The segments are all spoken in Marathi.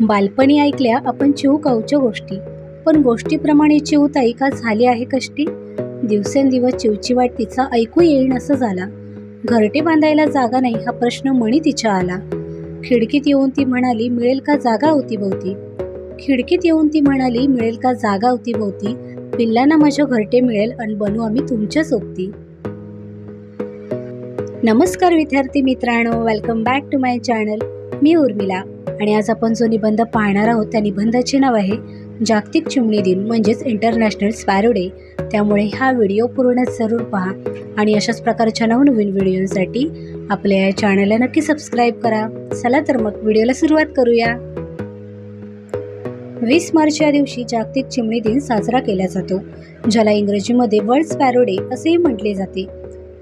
बालपणी ऐकल्या आपण चिऊ काऊच्या गोष्टी. पण गोष्टीप्रमाणे चिऊताई का झाली आहे कष्टी? दिवसेंदिवस चिवची वाट तिचा ऐकू येईन असं झाला. घरटे बांधायला जागा नाही हा प्रश्न मणी तिच्या आला. खिडकीत येऊन ती म्हणाली मिळेल का जागा अवतीभोवती खिडकीत येऊन ती म्हणाली मिळेल का जागा अवतीभोवती पिल्लांना माझ्या घरटे मिळेल आणि बनू आम्ही तुमच्या सोबती. नमस्कार विद्यार्थी मित्रांनो welcome back to my channel मी उर्मिला आणि आज आपण जो निबंध पाहणार आहोत त्या निबंधाचे नाव आहे जागतिक चिमणी दिन म्हणजेच इंटरनॅशनल स्पॅरो डे त्यामुळे हा व्हिडिओ पूर्ण जरूर पहा आणि अशाच प्रकारच्या नवनवीन व्हिडिओसाठी आपल्या या चॅनलला नक्की सबस्क्राईब करा. चला तर मग व्हिडिओला सुरुवात करूया. वीस मार्च या दिवशी जागतिक चिमणी दिन साजरा केला जातो ज्याला इंग्रजीमध्ये वर्ल्ड स्पॅरो डे असेही म्हटले जाते.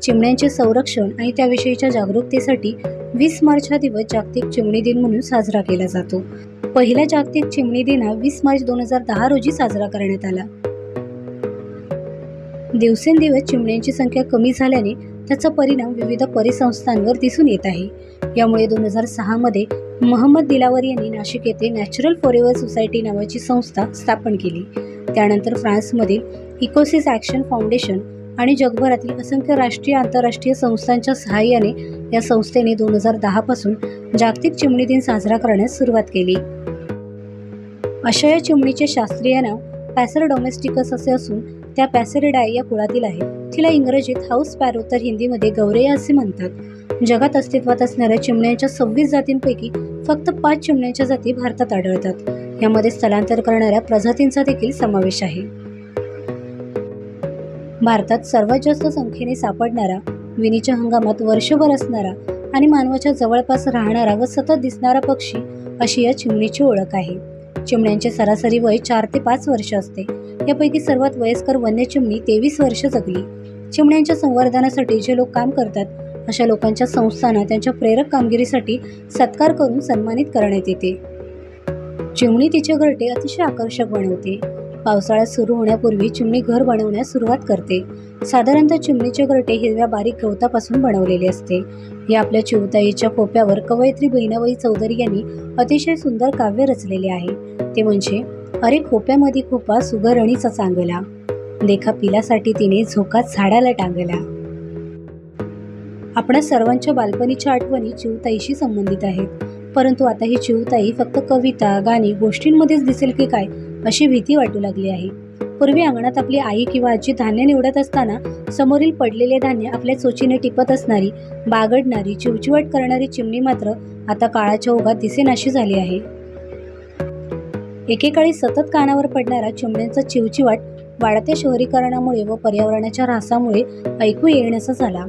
चिमण्यांचे संरक्षण आणि त्याविषयीच्या जागरूकतेसाठी वीस मार्च हा दिवस जागतिक चिमणी दिन म्हणून साजरा केला जातो. पहिला जागतिक चिमणी दिन हा वीस मार्च दोन हजार दहा रोजी साजरा करण्यात आला. दिवसेंदिवस चिमण्यांची संख्या कमी झाल्याने त्याचा परिणाम विविध परिसंस्थांवर दिसून येत आहे. यामुळे दोन हजार सहामध्ये महम्मद दिलावर यांनी नाशिक येथे नॅचरल फॉरेवर सोसायटी नावाची संस्था स्थापन केली. त्यानंतर फ्रान्समधील इकोसिस ॲक्शन फाउंडेशन आणि जगभरातील असंख्य राष्ट्रीय आंतरराष्ट्रीय संस्थांच्या सहाय्याने या संस्थेने दोन हजार दहापासून जागतिक चिमणी दिन साजरा करण्यास सुरुवात केली. अशा या चिमणीचे शास्त्रीय नाव पॅसर डोमेस्टिकस असे असून त्या पॅसेरिडाय या कुळातील आहे. तिला इंग्रजीत हाऊस पॅरो तर हिंदीमध्ये गौरेया असे म्हणतात. जगात अस्तित्वात असणाऱ्या चिमण्यांच्या सव्वीस जातींपैकी फक्त पाच चिमण्यांच्या जाती भारतात आढळतात. यामध्ये स्थलांतर करणाऱ्या प्रजातींचा देखील समावेश आहे. भारतात सर्वात जास्त संख्येने सापडणारा विणीच्या हंगामात वर्षभर असणारा आणि मानवाच्या जवळपास राहणारा व सतत दिसणारा पक्षी अशी या चिमणीची ओळख आहे. चिमण्यांचे सरासरी वय चार ते पाच वर्ष असते. यापैकी सर्वात वयस्कर वन्य चिमणी तेवीस वर्ष जगली. चिमण्यांच्या संवर्धनासाठी जे लोक काम करतात अशा लोकांच्या संस्थांना त्यांच्या प्रेरक कामगिरीसाठी सत्कार करून सन्मानित करण्यात येते. चिमणी तिचे घरटे अतिशय आकर्षक बनवते. पावसाळ्यात सुरू होण्यापूर्वी चिमणी घर बनवण्यास सुरुवात करते. साधारणतः चिमणीचे घरटे हिरव्या बारीक गवतापासून बनवलेले असते. या आपल्या चिवताईच्या कोप्यावर कवयित्री बहिणाबाई चौधरी यांनी अतिशय सुंदर काव्य रचलेले आहे. ते म्हणजे अरे खोप्यामध्ये खोपा सुगरणीचा चांगला. देखा पिलासाठी तिने झोकात झाडाला टांगला. आपल्या सर्वांच्या बालपणीच्या आठवणी चिवताईशी संबंधित आहेत. परंतु आता ही चिवताई फक्त कविता गाणी गोष्टींमध्येच दिसेल की काय अशी भीती वाटू लागली आहे. पूर्वी अंगणात आपली आई किंवा आजी धान्य निवडत असताना समोरील पडलेले धान्य आपल्या चोचीने टिपत असणारी बागडणारी चिवचिवट करणारी चिमणी मात्र आता काळाच्या ओघात दिसेनाशी झाली आहे. एकेकाळी सतत कानावर पडणारा चिमण्यांचा चिवचिवाट वाढत्या शहरीकरणामुळे व पर्यावरणाच्या ऱ्हासामुळे ऐकू येण्याचा झाला.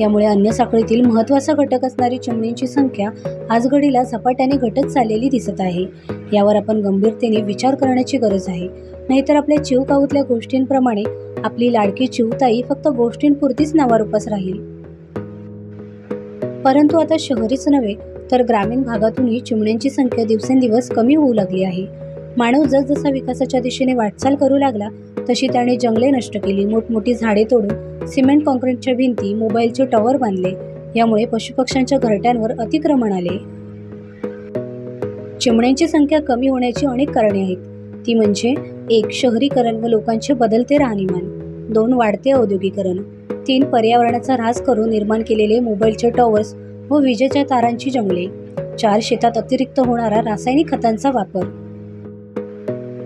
यामुळे अन्य साखळीतील महत्त्वाचा घटक असणारी चिमणींची संख्या आजघडीला झपाट्याने घटत चाललेली दिसत आहे. यावर आपण गंभीरतेने विचार करण्याची गरज आहे. नाहीतर आपल्या चिवकाऊतल्या गोष्टींप्रमाणे आपली लाडकी चिवताई फक्त गोष्टींपुरतीच नावारूपास राहील. परंतु आता शहरीच नव्हे तर ग्रामीण भागातूनही चिमण्यांची संख्या दिवसेंदिवस कमी होऊ लागली आहे. मानव जसजसा विकासाच्या दिशेने वाटचाल करू लागला तशी त्याने जंगले नष्ट केली. मोठमोठी झाडे तोडून सिमेंट कॉन्क्रीटच्या भिंती मोबाईलचे टॉवर बांधले. यामुळे पशुपक्ष्यांच्या घरट्यांवर अतिक्रमण आले. चिमण्यांची संख्या कमी होण्याची अनेक कारणे आहेत. ती म्हणजे एक शहरीकरण व लोकांचे बदलते राहणीमान. दोन वाढते औद्योगिकरण. तीन पर्यावरणाचा ऱ्हास करून निर्माण केलेले मोबाईलचे टॉवर्स व विजेच्या तारांची जंगले. चार शेतात अतिरिक्त होणारा रासायनिक खतांचा वापर.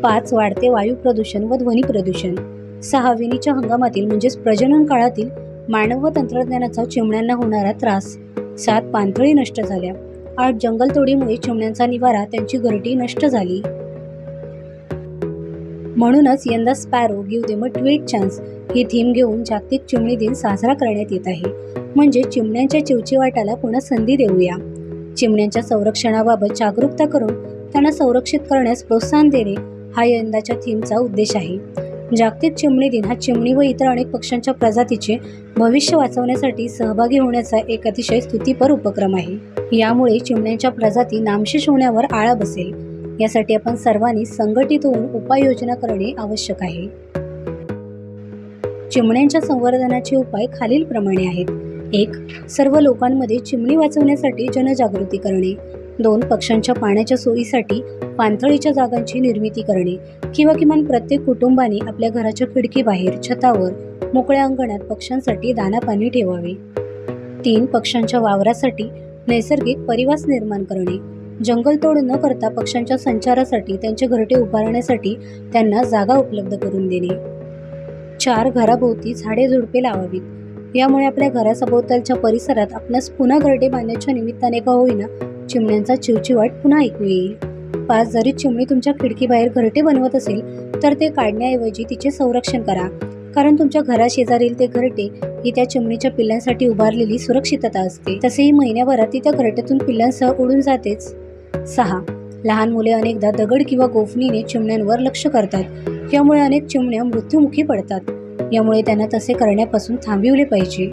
पाच वाढते वायू प्रदूषण व ध्वनी प्रदूषण. सहा विनीच्या हंगामातील म्हणजेच प्रजनन काळातील मानव व तंत्रज्ञानाचा चिमण्यांना होणारा त्रास. सात पाणथळी नष्ट झाल्या. आठ जंगलतोडीमुळे चिमण्यांचा निवारा त्यांची घरटी नष्ट झाली. म्हणूनच यंदा sparrow give them a tweet chance he theme घेऊन जागतिक चिमणी दिन साजरा करण्यात येत आहे. म्हणजे चिमण्यांच्या चिवचिवाटाला पुन्हा संधी देऊया. चिमण्यांच्या संरक्षणाबाबत जागरूकता करून त्यांना संरक्षित करण्यास प्रोत्साहन देणे हा यंदाच्या थीमचा उद्देश आहे. जागतिक चिमणी दिन हा चिमणी व इतर अनेक पक्ष्यांच्या प्रजातीचे भविष्य वाचवण्यासाठी सहभागी होण्याचा एक अतिशय स्तुतीपर उपक्रम आहे. यामुळे चिमण्यांच्या प्रजाती नामशेष होण्यावर आळा बसेल. यासाठी आपण सर्वांनी संघटित होऊन उपाययोजना करणे आवश्यक आहे. चिमण्यांच्या संवर्धनाचे उपाय खालीलप्रमाणे आहेत. एक सर्व लोकांमध्ये चिमणी वाचवण्यासाठी जनजागृती करणे. दोन पक्ष्यांच्या पाण्याच्या सोयीसाठी पाणथळीच्या जागांची निर्मिती करणे किंवा किमान प्रत्येक कुटुंबाने आपल्या घराच्या खिडकीबाहेर छतावर मोकळ्या अंगणात पक्ष्यांसाठी दाना पाणी ठेवावे. तीन पक्ष्यांच्या वावरासाठी नैसर्गिक परिवास निर्माण करणे. जंगलतोड न करता पक्ष्यांच्या संचारासाठी त्यांचे घरटे उभारण्यासाठी त्यांना जागा उपलब्ध करून देणे. चार घराभोवती झाडे झुडपे लावावीत. यामुळे आपल्या घरासभोवतालच्या परिसरात आपणास पुन्हा घरटे बांधण्याच्या निमित्ताने का होईना चिमण्यांचा चिवचिवाट पुन्हा ऐकू येईल. पाच जरी चिमणी तुमच्या खिडकीबाहेर घरटे बनवत असेल तर ते काढण्याऐवजी तिचे संरक्षण करा. कारण तुमच्या घराशेजारील ते घरटे ही त्या चिमणीच्या पिल्लांसाठी उभारलेली सुरक्षितता असते. तसेही महिन्याभरात ती त्या घरट्यातून पिल्लांसह उडून जातेच. सहा. लहान मुले अनेकदा दगड किंवा गोफणीने चिमण्यांवर लक्ष करतात. यामुळे अनेक चिमण्या मृत्युमुखी पडतात. यामुळे त्यांना तसे करण्यापासून थांबविले पाहिजे.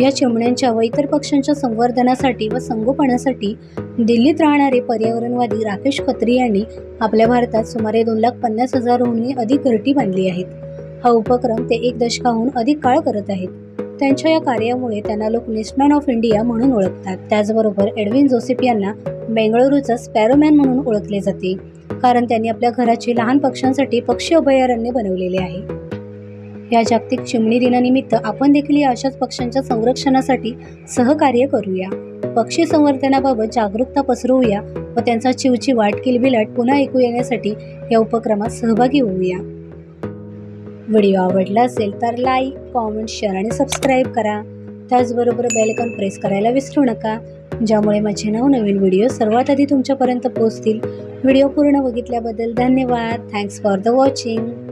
या चिमण्यांच्या व इतर पक्ष्यांच्या संवर्धनासाठी व संगोपनासाठी दिल्लीत राहणारे पर्यावरणवादी राकेश खत्री यांनी आपल्या भारतात सुमारे दोन लाख पन्नास हजारहूनही अधिक घरटी बांधली आहेत. हा उपक्रम ते एक दशकाहून अधिक काळ करत आहेत. त्यांच्या या कार्यामुळे त्यांना लोक नेस्टमॅन ऑफ इंडिया म्हणून ओळखतात. त्याचबरोबर एडविन जोसेफ यांना बेंगळुरूचा स्पॅरोमॅन म्हणून ओळखले जाते. कारण त्यांनी आपल्या घराचे लहान पक्ष्यांसाठी पक्षी अभयारण्य बनवलेले आहे. या जागतिक चिमणी दिनानिमित्त आपण देखील या अशाच पक्ष्यांच्या संरक्षणासाठी सहकार्य करूया. पक्षी संवर्धनाबाबत जागरूकता पसरवूया व त्यांचा चिवचिवाट किलबिलाट पुन्हा ऐकू येण्यासाठी या उपक्रमात सहभागी होऊया. व्हिडिओ आवडला असेल तर लाईक कॉमेंट शेअर आणि सबस्क्राईब करा. त्याचबरोबर बेलकॉन प्रेस करायला विसरू नका ज्यामुळे माझे नवनवीन व्हिडिओ सर्वात आधी तुमच्यापर्यंत पोहोचतील. व्हिडिओ पूर्ण बघितल्याबद्दल धन्यवाद. Thanks for the watching